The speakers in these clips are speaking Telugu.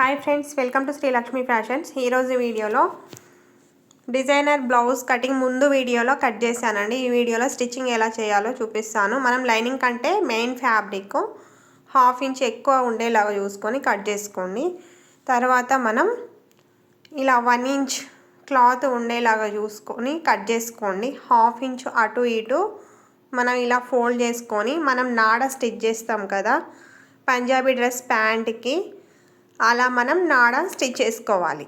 Hi friends welcome to Srilakshmi fashions ఈరోజు వీడియోలో డిజైనర్ బ్లౌజ్ కటింగ్ ముందు వీడియోలో కట్ చేశానండి. ఈ వీడియోలో స్టిచ్చింగ్ ఎలా చేయాలో చూపిస్తాను. మనం లైనింగ్ కంటే మెయిన్ ఫ్యాబ్రిక్ హాఫ్ ఇంచ్ ఎక్కువ ఉండేలాగా చూసుకొని కట్ చేసుకోండి. తర్వాత మనం ఇలా వన్ ఇంచ్ క్లాత్ ఉండేలాగా చూసుకొని కట్ చేసుకోండి. హాఫ్ ఇంచ్ అటు ఇటు మనం ఇలా ఫోల్డ్ చేసుకొని మనం నాడ స్టిచ్ చేస్తాం కదా. పంజాబీ డ్రెస్ ప్యాంట్కి అలా మనం నాడ స్టిచ్ చేసుకోవాలి.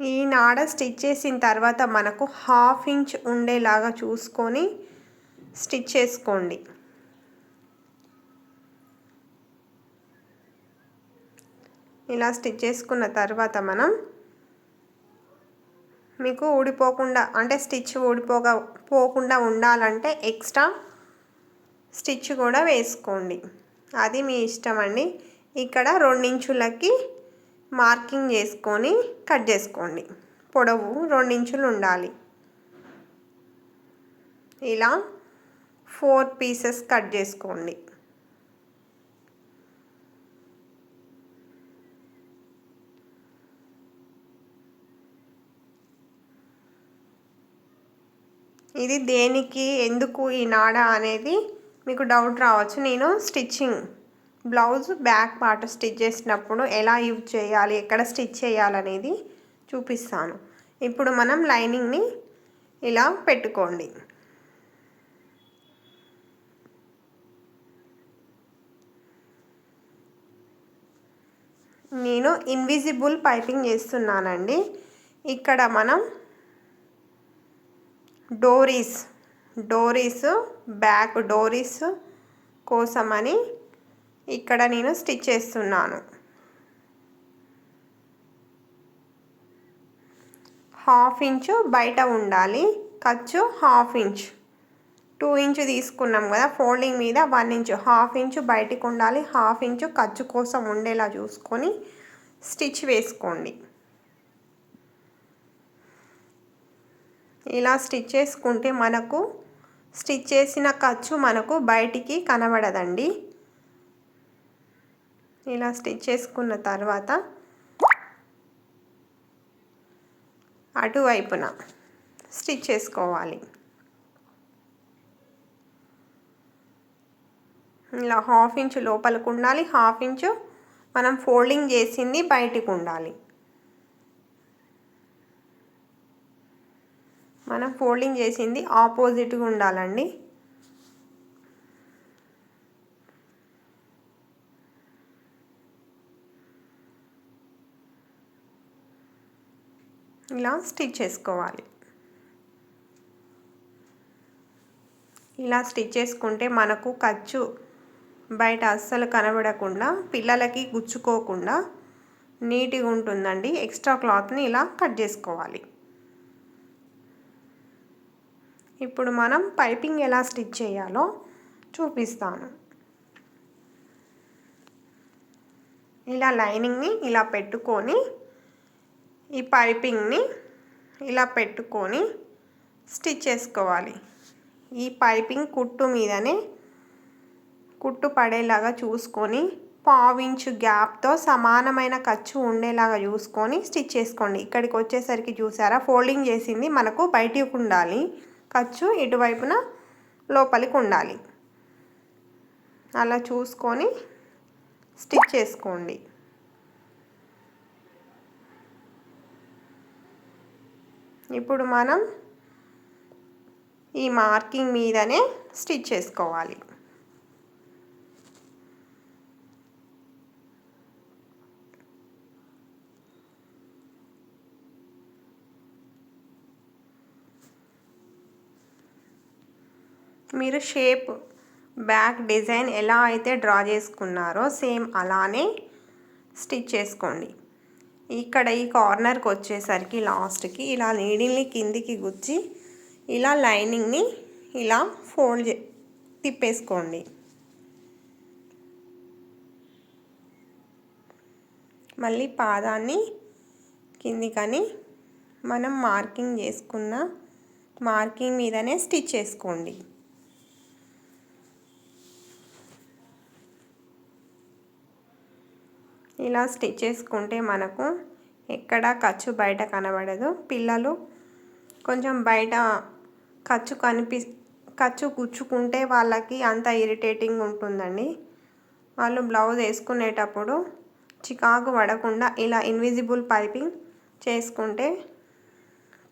ఈ నాడ స్టిచ్ చేసిన తర్వాత మనకు హాఫ్ ఇంచ్ ఉండేలాగా చూసుకొని స్టిచ్ చేసుకోండి. ఇలా స్టిచ్ చేసుకున్న తర్వాత మనం మీకు ఊడిపోకుండా అంటే స్టిచ్ ఊడిపోగా పోకుండా ఉండాలంటే ఎక్స్ట్రా స్టిచ్ కూడా వేసుకోండి. అది మీ ఇష్టం అండి. ఇక్కడ రెండించులకి మార్కింగ్ చేసుకొని కట్ చేసుకోండి. పొడవు రెండించులు ఉండాలి. ఇలా ఫోర్ పీసెస్ కట్ చేసుకోండి. ఇది దేనికి ఎందుకు ఈ నాడ అనేది మీకు డౌట్ రావచ్చు. నేను stitching blouse back part stitch చేసినప్పుడు ఎలా యూజ్ చేయాలి ఎక్కడ స్టిచ్ చేయాలనేది చూపిస్తాను. ఇప్పుడు మనం లైనింగ్ని ఇలా పెట్టుకోండి. నేను ఇన్విజిబుల్ పైపింగ్ చేస్తున్నానండి. ఇక్కడ మనం డోరీస్ డోరీస్ బ్యాక్ డోరీస్ కోసమని ఇక్కడ నేను స్టిచ్ చేస్తున్నాను. హాఫ్ ఇంచు బయట ఉండాలి. ఖర్చు హాఫ్ ఇంచ్. టూ ఇంచ్ తీసుకున్నాం కదా ఫోల్డింగ్ మీద వన్ ఇంచు. హాఫ్ ఇంచు బయటికి ఉండాలి. హాఫ్ ఇంచు ఖర్చు కోసం ఉండేలా చూసుకొని స్టిచ్ వేసుకోండి. ఇలా స్టిచ్ చేసుకుంటే మనకు స్టిచ్ చేసిన ఖర్చు మనకు బయటికి కనబడదండి. ఇలా స్టిచ్ చేసుకున్న తర్వాత అటువైపున స్టిచ్ చేసుకోవాలి. ఇలా హాఫ్ ఇంచు లోపలికి ఉండాలి. హాఫ్ ఇంచు మనం ఫోల్డింగ్ చేసింది బయటికి ఉండాలి. మనం ఫోల్డింగ్ చేసింది ఆపోజిట్గా ఉండాలండి. ఇలా స్టిచ్ చేసుకోవాలి. ఇలా స్టిచ్ చేసుకుంటే మనకు ఖర్చు బయట అస్సలు కనబడకుండా పిల్లలకి గుచ్చుకోకుండా నీట్గా ఉంటుందండి. ఎక్స్ట్రా క్లాత్ని ఇలా కట్ చేసుకోవాలి. ఇప్పుడు మనం పైపింగ్ ఎలా స్టిచ్ చేయాలో చూపిస్తాను. ఇలా లైనింగ్ని ఇలా పెట్టుకొని ఈ పైపింగ్ని ఇలా పెట్టుకొని స్టిచ్ చేసుకోవాలి. ఈ పైపింగ్ కుట్టు మీదనే కుట్టు పడేలాగా చూసుకొని పావించు గ్యాప్తో సమానమైన ఖర్చు ఉండేలాగా చూసుకొని స్టిచ్ చేసుకోండి. ఇక్కడికి వచ్చేసరికి చూసారా? ఫోల్డింగ్ చేసింది మనకు బయటికి ఉండాలి. ఖర్చు ఇటువైపున లోపలికి ఉండాలి. అలా చూసుకొని స్టిచ్ చేసుకోండి. ఇప్పుడు మనం ఈ మార్కింగ్ మీదనే స్టిచ్ చేసుకోవాలి. మీరు షేప్ బ్యాక్ డిజైన్ ఎలా అయితే డ్రా చేసుకున్నారో సేమ్ అలానే స్టిచ్ చేసుకోండి. ఇక్కడ ఈ కార్నర్కి వచ్చేసరికి లాస్ట్కి ఇలా నీడిల్ని కిందికి గుచ్చి ఇలా లైనింగ్ని ఇలా ఫోల్డ్ తిప్పేసుకోండి. మళ్ళీ పాదాన్ని కిందికని మనం మార్కింగ్ చేసుకున్న మార్కింగ్ మీదనే స్టిచ్ చేసుకోండి. ఇలా స్టిచ్ చేసుకుంటే మనకు ఎక్కడ ఖర్చు బయట కనబడదు. పిల్లలు కొంచెం బయట ఖర్చు కనిపి ఖర్చు గుచ్చుకుంటే వాళ్ళకి అంత ఇరిటేటింగ్ ఉంటుందండి. వాళ్ళు బ్లౌజ్ వేసుకునేటప్పుడు చికాకు పడకుండా ఇలా ఇన్విజిబుల్ పైపింగ్ చేసుకుంటే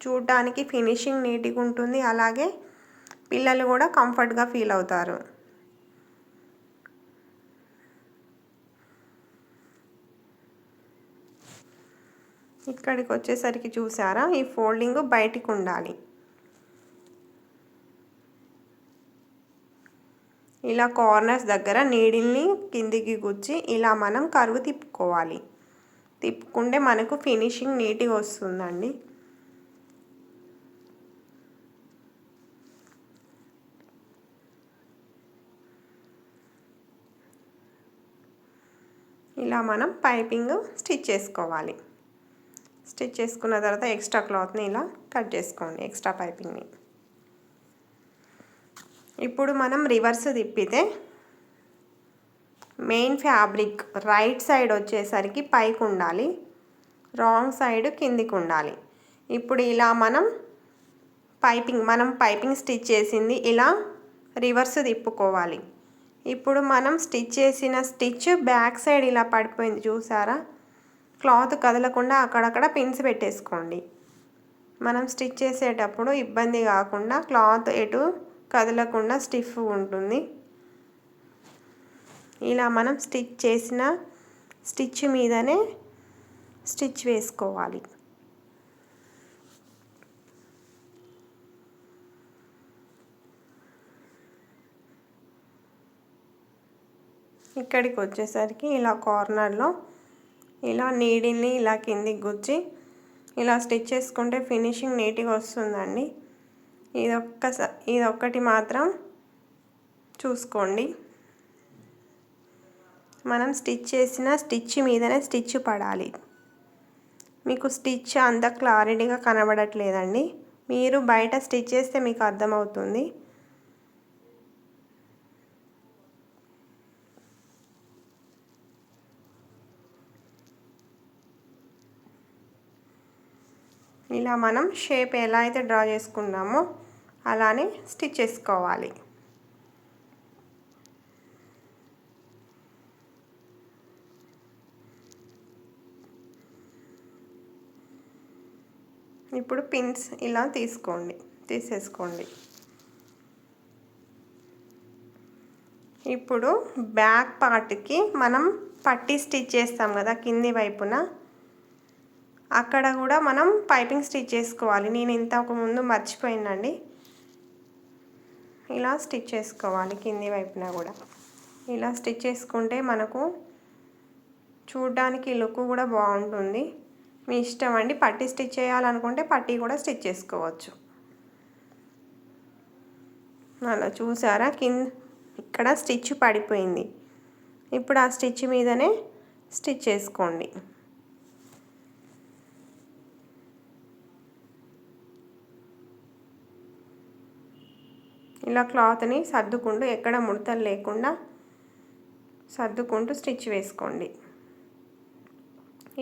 చూడటానికి ఫినిషింగ్ నీట్గా ఉంటుంది. అలాగే పిల్లలు కూడా కంఫర్ట్గా ఫీల్ అవుతారు. ఇక్కడికి వచ్చేసరికి చూసారా ఈ ఫోల్డింగ్ బయటికి ఉండాలి ఇలా కార్నర్స్ దగ్గర నీడిల్ని కిందికి గుచ్చి ఇలా మనం కరువు తిప్పుకోవాలి. తిప్పుకుంటే మనకు ఫినిషింగ్ నీట్గా వస్తుందండి. ఇలా మనం పైపింగ్ స్టిచ్ చేసుకోవాలి. స్టిచ్ చేసుకున్న తర్వాత ఎక్స్ట్రా క్లాత్ని ఇలా కట్ చేసుకోండి ఎక్స్ట్రా పైపింగ్ని. ఇప్పుడు మనం రివర్స్ తిప్పితే మెయిన్ ఫ్యాబ్రిక్ రైట్ సైడ్ వచ్చేసరికి పైకి ఉండాలి రాంగ్ సైడ్ కిందికి ఉండాలి. ఇప్పుడు ఇలా మనం పైపింగ్ మనం పైపింగ్ స్టిచ్ చేసింది ఇలా రివర్స్ తిప్పుకోవాలి. ఇప్పుడు మనం స్టిచ్ చేసిన స్టిచ్ బ్యాక్ సైడ్ ఇలా పడిపోయింది చూసారా? క్లాత్ కదలకుండా అక్కడక్కడ పిన్స్ పెట్టేసుకోండి. మనం స్టిచ్ చేసేటప్పుడు ఇబ్బంది కాకుండా క్లాత్ ఎటు కదలకుండా స్టిఫ్ ఉంటుంది. ఇలా మనం స్టిచ్ చేసిన స్టిచ్ మీదనే స్టిచ్ వేసుకోవాలి. ఇక్కడికి వచ్చేసరికి ఇలా కార్నర్లో ఇలా నీడిల్ని ఇలా కిందికి గుచ్చి ఇలా స్టిచ్ చేసుకుంటే ఫినిషింగ్ నీట్గా వస్తుందండి. ఇదొక్క ఇదొక్కటి మాత్రం చూసుకోండి. మనం స్టిచ్ చేసిన స్టిచ్ మీదనే స్టిచ్ పడాలి. మీకు స్టిచ్ అంత క్లారిటీగా కనబడట్లేదండి. మీరు బయట స్టిచ్ చేస్తే మీకు అర్థమవుతుంది. ఇలా మనం షేప్ ఎలా అయితే డ్రా చేసుకున్నామో అలానే స్టిచ్ చేసుకోవాలి. ఇప్పుడు పిన్స్ ఇలా తీసుకోండి తీసేసుకోండి. ఇప్పుడు బ్యాక్ పార్ట్కి మనం పట్టి స్టిచ్ చేస్తాం కదా కింది వైపున. అక్కడ కూడా మనం పైపింగ్ స్టిచ్ చేసుకోవాలి. నేను ఇంతకు ముందు మర్చిపోయినండి. ఇలా స్టిచ్ చేసుకోవాలి కింది వైపున కూడా. ఇలా స్టిచ్ చేసుకుంటే మనకు చూడడానికి లుక్ కూడా బాగుంటుంది. మీ ఇష్టం అండి. పట్టి స్టిచ్ చేయాలనుకుంటే పట్టి కూడా స్టిచ్ చేసుకోవచ్చు. అలా చూసారా? కింద ఇక్కడ స్టిచ్ పడిపోయింది. ఇప్పుడు ఆ స్టిచ్ మీదనే స్టిచ్ చేసుకోండి. ఇలా క్లాత్ని సర్దుకుంటూ ఎక్కడ ముడతలు లేకుండా సర్దుకుంటూ స్టిచ్ వేసుకోండి.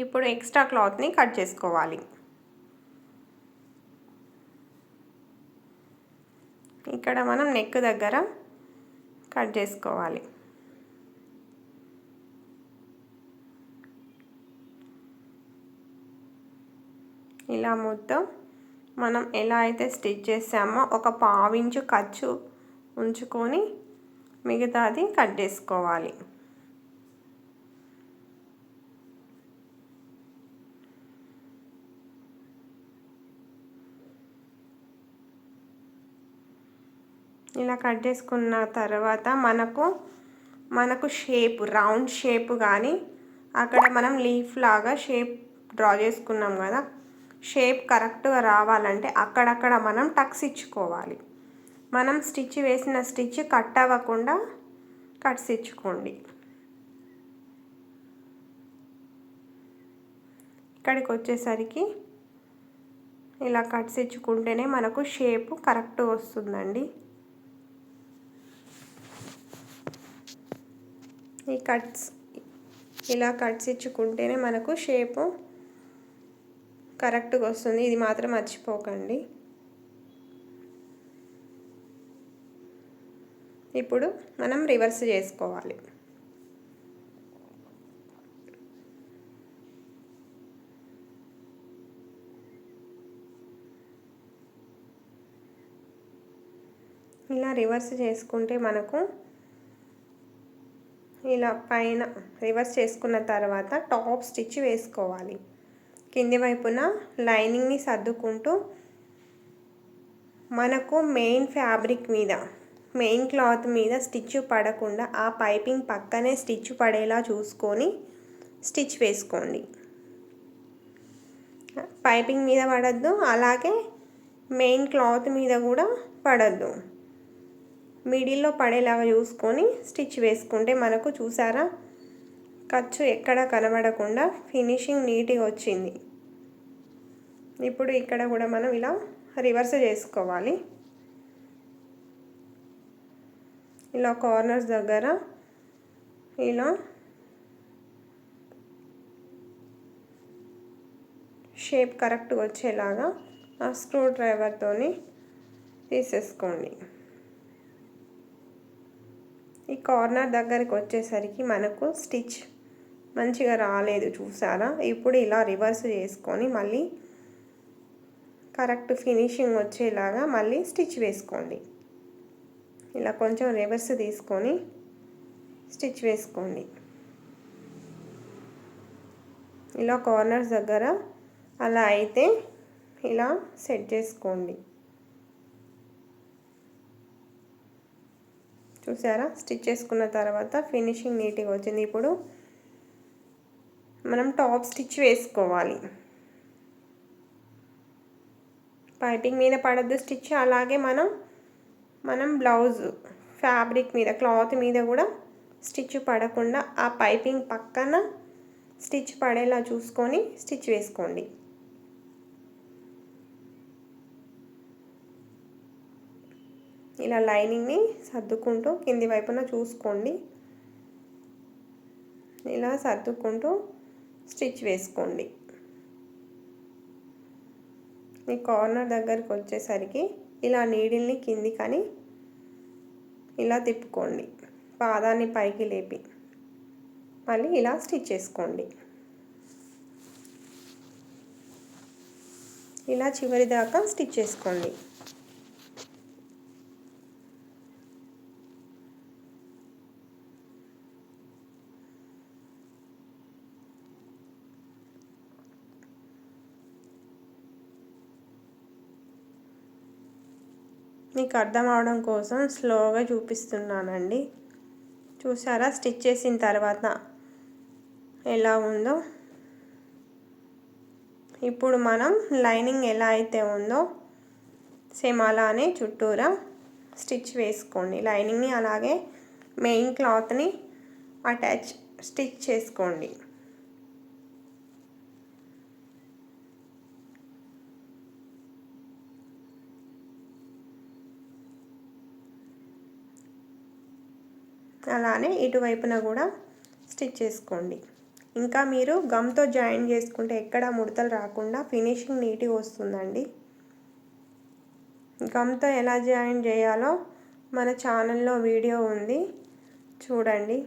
ఇప్పుడు ఎక్స్ట్రా క్లాత్ని కట్ చేసుకోవాలి. ఇక్కడ మనం నెక్ దగ్గర కట్ చేసుకోవాలి. ఇలా మొత్తం మనం ఎలా అయితే స్టిచ్ చేసామో ఒక పావించు ఖర్చు ఉంచుకొని మిగతాది కట్ చేసుకోవాలి. ఇలా కట్ చేసుకున్న తర్వాత మనకు మనకు షేప్ రౌండ్ షేప్ కానీ అక్కడ మనం లీఫ్ లాగా షేప్ డ్రా చేసుకున్నాం కదా షేప్ కరెక్ట్గా రావాలంటే అక్కడక్కడ మనం టక్స్ ఇచ్చుకోవాలి. మనం స్టిచ్ వేసిన స్టిచ్ కట్ అవ్వకుండా కట్స్ ఇచ్చుకోండి. ఇక్కడికి వచ్చేసరికి ఇలా కట్స్ ఇచ్చుకుంటేనే మనకు షేప్ కరెక్ట్ వస్తుందండి. ఈ కట్స్ ఇలా కట్స్ ఇచ్చుకుంటేనే మనకు షేపు కరెక్ట్గా వస్తుంది. ఇది మాత్రం మర్చిపోకండి. ఇప్పుడు మనం రివర్స్ చేసుకోవాలి. ఇలా రివర్స్ చేసుకుంటే మనకు ఇలా పైన రివర్స్ చేసుకున్న తర్వాత టాప్ స్టిచ్ వేసుకోవాలి. కింది వైపున లైనింగ్ని సర్దుకుంటూ మనకు మెయిన్ ఫ్యాబ్రిక్ మీద మెయిన్ క్లాత్ మీద స్టిచ్ పడకుండా ఆ పైపింగ్ పక్కనే స్టిచ్ పడేలా చూసుకొని స్టిచ్ వేసుకోండి. పైపింగ్ మీద పడద్దు అలాగే మెయిన్ క్లాత్ మీద కూడా పడద్దు. మిడిల్లో పడేలాగా చూసుకొని స్టిచ్ వేసుకుంటే మనకు చూసారా? ఖర్చు ఎక్కడ కనబడకుండా ఫినిషింగ్ నీట్గా వచ్చింది. ఇప్పుడు ఇక్కడ కూడా మనం ఇలా రివర్స్ చేసుకోవాలి. ఇలా కార్నర్స్ దగ్గర ఇలా షేప్ కరెక్ట్గా వచ్చేలాగా ఆ స్క్రూ డ్రైవర్తోని తీసేసుకోండి. ఈ కార్నర్ దగ్గరికి వచ్చేసరికి మనకు స్టిచ్ మంచిగా రాలేదు చూసారా? ఇప్పుడు ఇలా రివర్స్ చేసుకొని మళ్ళీ కరెక్ట్ ఫినిషింగ్ వచ్చేలాగా మళ్ళీ స్టిచ్ వేసుకోండి. ఇలా కొంచెం రివర్స్ తీసుకొని స్టిచ్ వేసుకోండి. ఇలా కార్నర్స్ దగ్గర అలా అయితే ఇలా సెట్ చేసుకోండి. చూసారా? స్టిచ్ చేసుకున్న తర్వాత ఫినిషింగ్ నీట్గా వచ్చింది. ఇప్పుడు మనం టాప్ స్టిచ్ వేసుకోవాలి. పైపింగ్ మీద పడద్దు స్టిచ్ అలాగే మనం మనం బ్లౌజ్ ఫ్యాబ్రిక్ మీద క్లాత్ మీద కూడా స్టిచ్ పడకుండా ఆ పైపింగ్ పక్కన స్టిచ్ పడేలా చూసుకొని స్టిచ్ వేసుకోండి. ఇలా లైనింగ్ని సర్దుకుంటూ కింది వైపున చూసుకోండి. ఇలా సర్దుకుంటూ స్టిచ్ వేసుకోండి. ఈ కార్నర్ దగ్గరికి వచ్చేసరికి ఇలా నీడిల్ని కింది కానీ ఇలా తిప్పుకోండి. పాదాన్ని పైకి లేపి మళ్ళీ ఇలా స్టిచ్ చేసుకోండి. ఇలా చివరి దాకా స్టిచ్ చేసుకోండి. మీకు అర్థం అవడం కోసం స్లోగా చూపిస్తున్నానండి. చూసారా? స్టిచ్ చేసిన తర్వాత ఎలా ఉందో. ఇప్పుడు మనం లైనింగ్ ఎలా అయితే ఉందో సేమ్ అలానే చుట్టూరా స్టిచ్ వేసుకోండి. లైనింగ్ని అలాగే మెయిన్ క్లాత్ని అటాచ్ స్టిచ్ చేసుకోండి. అలానే ఇటువైపున కూడా స్టిచ్ చేసుకోండి. ఇంకా మీరు గమ్తో జాయిన్ చేసుకుంటే ఎక్కడ ముడతలు రాకుండా ఫినిషింగ్ నీట్గా వస్తుందండి. గమ్తో ఎలా జాయిన్ చేయాలో మన ఛానల్లో వీడియో ఉంది. చూడండి.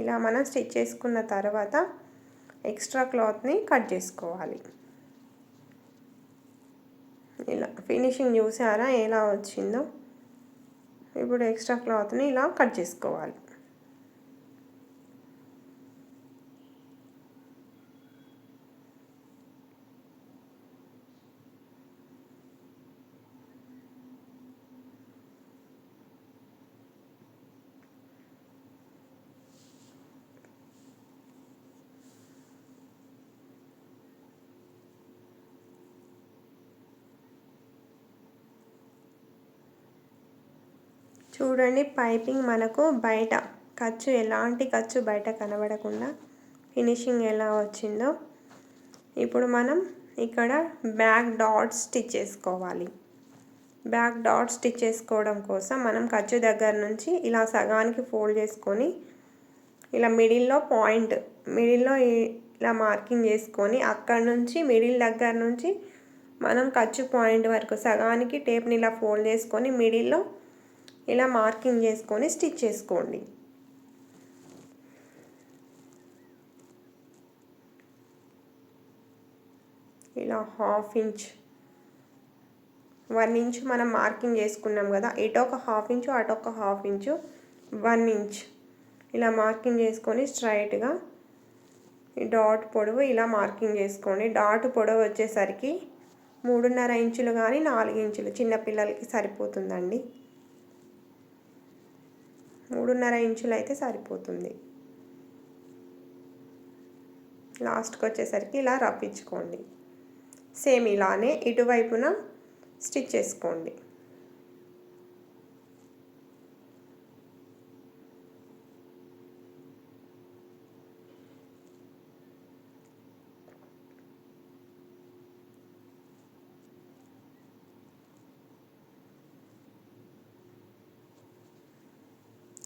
ఇలా మనం స్టిచ్ చేసుకున్న తర్వాత ఎక్స్ట్రా క్లాత్ని కట్ చేసుకోవాలి. ఇలా ఫినిషింగ్ చూసారా ఎలా వచ్చిందో? ఇప్పుడు ఎక్స్ట్రా క్లాత్ని ఇలా కట్ చేసుకోవాలి. చూడండి పైపింగ్ మనకు బయట. ఖర్చు ఎలాంటి ఖర్చు బయట కనబడకుండా ఫినిషింగ్ ఎలా వచ్చిందో ఇప్పుడు మనం ఇక్కడ బ్యాక్ డాట్స్ స్టిచ్ చేసుకోవాలి. బ్యాక్ డాట్ స్టిచ్ చేసుకోవడం కోసం మనం ఖర్చు దగ్గర నుంచి ఇలా సగానికి ఫోల్డ్ చేసుకొని ఇలా మిడిల్లో పాయింట్ మిడిల్లో ఇలా మార్కింగ్ చేసుకొని అక్కడ నుంచి మిడిల్ దగ్గర నుంచి మనం ఖర్చు పాయింట్ వరకు సగానికి టేప్ని ఇలా ఫోల్డ్ చేసుకొని మిడిల్లో ఇలా మార్కింగ్ చేసుకొని స్టిచ్ చేసుకోండి. ఇలా హాఫ్ ఇంచ్ వన్ ఇంచ్ మనం మార్కింగ్ చేసుకున్నాం కదా ఇటు ఒక హాఫ్ ఇంచు అటు ఒక హాఫ్ ఇంచు వన్ ఇంచ్. ఇలా మార్కింగ్ చేసుకొని స్ట్రైట్గా ఈ డాట్ పొడవు ఇలా మార్కింగ్ చేసుకోండి. డాట్ పొడవు వచ్చేసరికి మూడున్నర ఇంచులు కానీ నాలుగు ఇంచులు చిన్నపిల్లలకి సరిపోతుందండి. మూడున్నర ఇంచులు అయితే సరిపోతుంది. లాస్ట్కి వచ్చేసరికి ఇలా రప్పించుకోండి సేమ్ ఇలానే ఇటువైపున స్టిచ్ చేసుకోండి.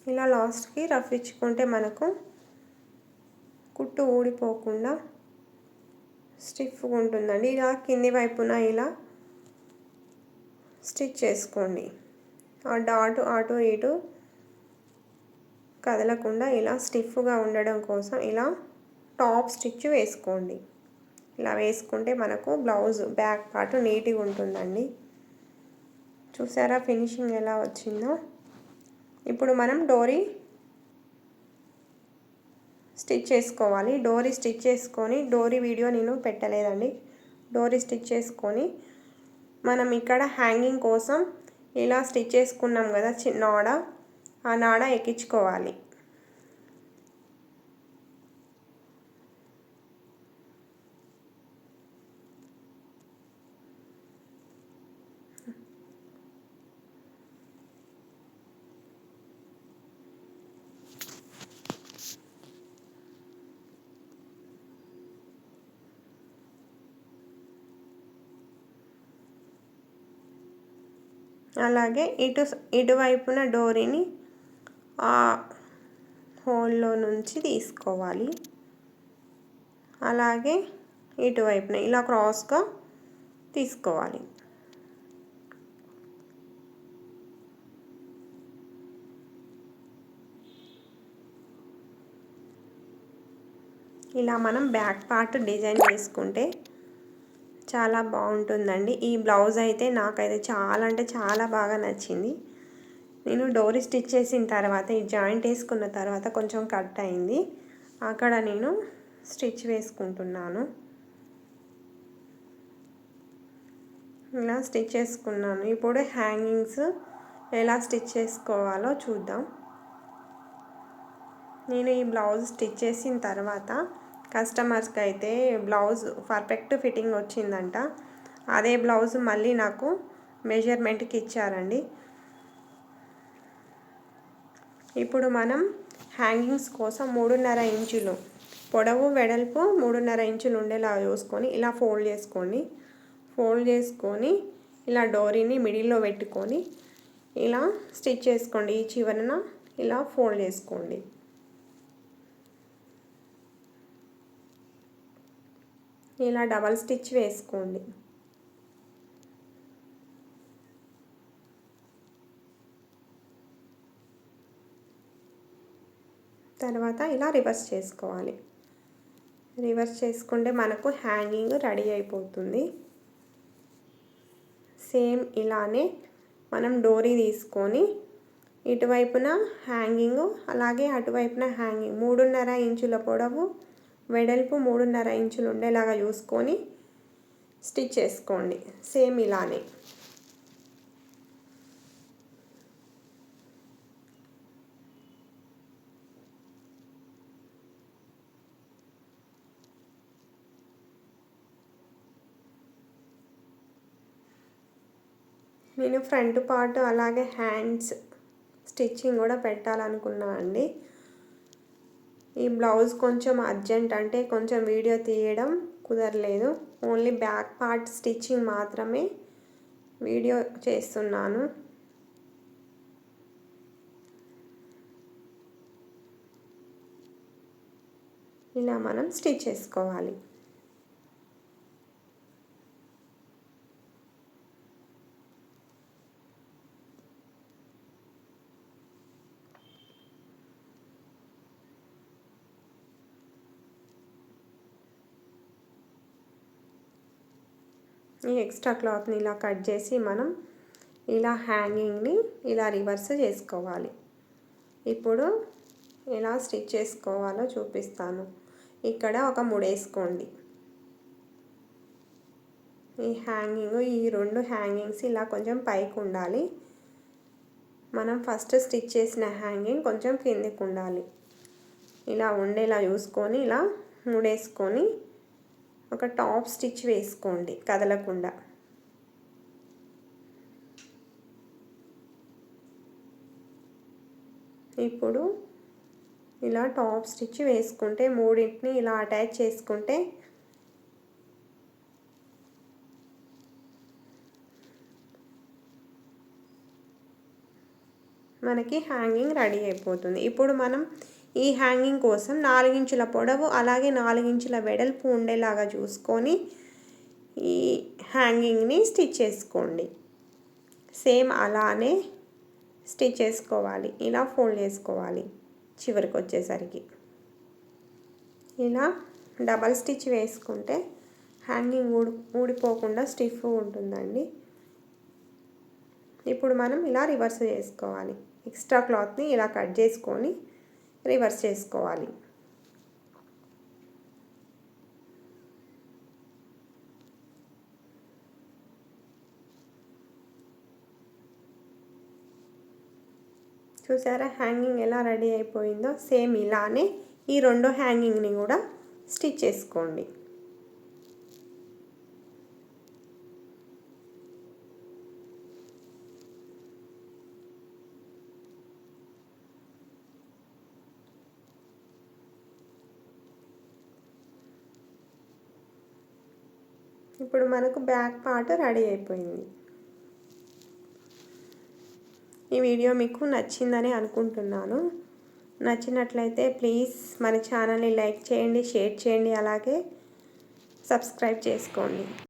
ఇలా లాస్ట్కి రఫ్ ఇచ్చుకుంటే మనకు కుట్టు ఊడిపోకుండా స్టిఫ్గా ఉంటుందండి. ఇలా కింది వైపున ఇలా స్టిచ్ చేసుకోండి. అటు అటు అటు ఇటు కదలకుండా ఇలా స్టిఫ్గా ఉండడం కోసం ఇలా టాప్ స్టిచ్ వేసుకోండి. ఇలా వేసుకుంటే మనకు బ్లౌజ్ బ్యాక్ పార్ట్ నీట్గా ఉంటుందండి. చూసారా ఫినిషింగ్ ఎలా వచ్చిందో? ఇప్పుడు మనం డోరీ స్టిచ్ చేసుకోవాలి. డోరీ స్టిచ్ చేసుకొని డోరీ వీడియో నేను పెట్టలేదండి. డోరీ స్టిచ్ చేసుకొని మనం ఇక్కడ హ్యాంగింగ్ కోసం ఇలా స్టిచ్ చేసుకున్నాం కదా చిన్న ఆ నాడ ఎక్కించుకోవాలి. అలాగే ఇటు ఇటువైపున డోరీని ఆ హోల్లో నుంచి తీసుకోవాలి. అలాగే ఇటువైపున ఇలా క్రాస్గా తీసుకోవాలి. ఇలా మనం బ్యాక్ పార్ట్ డిజైన్ చేసుకుంటే చాలా బాగుంటుందండి. ఈ బ్లౌజ్ అయితే నాకైతే చాలా అంటే చాలా బాగా నచ్చింది. నేను డోరీ స్టిచ్ చేసిన తర్వాత ఈ జాయింట్ వేసుకున్న తర్వాత కొంచెం కట్ అయింది. అక్కడ నేను స్టిచ్ వేసుకుంటున్నాను. ఇలా స్టిచ్ చేసుకున్నాను ఇప్పుడు హ్యాంగింగ్స్ ఎలా స్టిచ్ చేసుకోవాలో చూద్దాం. నేను ఈ బ్లౌజ్ స్టిచ్ చేసిన తర్వాత కస్టమర్స్కి అయితే బ్లౌజ్ పర్ఫెక్ట్ ఫిట్టింగ్ వచ్చిందంట. అదే బ్లౌజ్ మళ్ళీ నాకు మెజర్మెంట్కి ఇచ్చారండి. ఇప్పుడు మనం హ్యాంగింగ్స్ కోసం మూడున్నర ఇంచులు పొడవు వెడల్పు మూడున్నర ఇంచులు ఉండేలా చూసుకొని ఇలా ఫోల్డ్ చేసుకోండి ఫోల్డ్ చేసుకొని ఇలా డోరీని మిడిల్లో పెట్టుకొని ఇలా స్టిచ్ చేసుకోండి. ఈ చివరన ఇలా ఫోల్డ్ చేసుకోండి. ఇలా డబల్ స్టిచ్ వేసుకోండి. తర్వాత ఇలా రివర్స్ చేసుకోవాలి. రివర్స్ చేసుకుంటే మనకు హ్యాంగింగ్ రెడీ అయిపోతుంది. సేమ్ ఇలానే మనం డోరీ తీసుకొని ఇటువైపున హ్యాంగింగ్ అలాగే అటువైపున హ్యాంగింగ్ మూడున్నర ఇంచుల పొడవు వెడల్పు మూడున్నర ఇంచులు ఉండేలాగా చూసుకొని స్టిచ్ చేసుకోండి. సేమ్ ఇలానే. నేను ఫ్రంట్ పార్ట్ అలాగే హ్యాండ్స్ స్టిచ్చింగ్ కూడా పెట్టాలనుకున్నా అండి ఈ బ్లౌజ్ కొంచెం అర్జెంట్ అంటే కొంచెం వీడియో తీయడం కుదరలేదు. ఓన్లీ బ్యాక్ పార్ట్ స్టిచ్చింగ్ మాత్రమే వీడియో చేస్తున్నాను. ఇలా మనం స్టిచ్ చేసుకోవాలి. ఎక్స్ట్రా క్లాత్ని ఇలా కట్ చేసి మనం ఇలా హ్యాంగింగ్ని ఇలా రివర్స్ చేసుకోవాలి. ఇప్పుడు ఎలా స్టిచ్ చేసుకోవాలో చూపిస్తాను. ఇక్కడ ఒక ముడేసుకోండి. ఈ హ్యాంగింగ్ ఈ రెండు హ్యాంగింగ్స్ ఇలా కొంచెం పైకి ఉండాలి. మనం ఫస్ట్ స్టిచ్ చేసిన హ్యాంగింగ్ కొంచెం కిందికి ఉండాలి. ఇలా ఉండేలా చూసుకొని ఇలా ముడేసుకొని ఒక టాప్ స్టిచ్ వేసుకోండి కదలకుండా. ఇప్పుడు ఇలా టాప్ స్టిచ్ వేసుకుంటే మూడింటిని ఇలా అటాచ్ చేసుకుంటే మనకి హ్యాంగింగ్ రెడీ అయిపోతుంది. ఇప్పుడు మనం ఈ హ్యాంగింగ్ కోసం నాలుగించుల పొడవు అలాగే నాలుగించుల వెడల్పు ఉండేలాగా చూసుకొని ఈ హ్యాంగింగ్ని స్టిచ్ చేసుకోండి. సేమ్ అలానే స్టిచ్ చేసుకోవాలి. ఇలా ఫోల్డ్ చేసుకోవాలి. చివరికి వచ్చేసరికి. ఇలా డబల్ స్టిచ్ వేసుకుంటే హ్యాంగింగ్ ఊడి ఊడిపోకుండా స్టిఫ్ ఉంటుందండి. ఇప్పుడు మనం ఇలా రివర్స్ చేసుకోవాలి. ఎక్స్ట్రా క్లాత్ని ఇలా కట్ చేసుకొని రివర్స్ చేసుకోవాలి. చూసారా? హ్యాంగింగ్ ఎలా రెడీ అయిపోయిందో? సేమ్ ఇలానే ఈ రెండో హ్యాంగింగ్ని కూడా స్టిచ్ చేసుకోండి. ఇప్పుడు మనకు బ్యాక్ పార్ట్ రెడీ అయిపోయింది. ఈ వీడియో మీకు నచ్చిందని అనుకుంటున్నాను. నచ్చినట్లయితే ప్లీజ్ మన ఛానల్ని లైక్ చేయండి షేర్ చేయండి అలాగే సబ్స్క్రైబ్ చేసుకోండి.